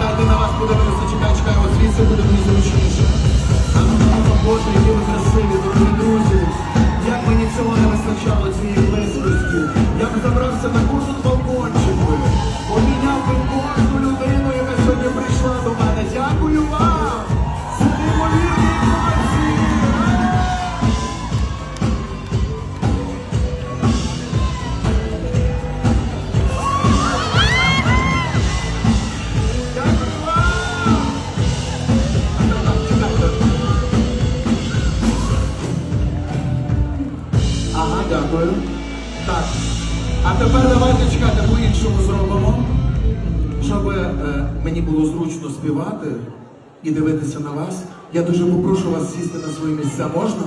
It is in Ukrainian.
та один на вас подивився, чекай, чекай, ось звідси буде мені зручніше. Боже, які ви красиві, дорогі друзі, як мені цього не вистачало цієї Ага, дякую. Так. А тепер давайте чекати, по-іншому зробимо. Щоб е, мені було зручно співати і дивитися на вас, я дуже попрошу вас сісти на свої місця. Можна?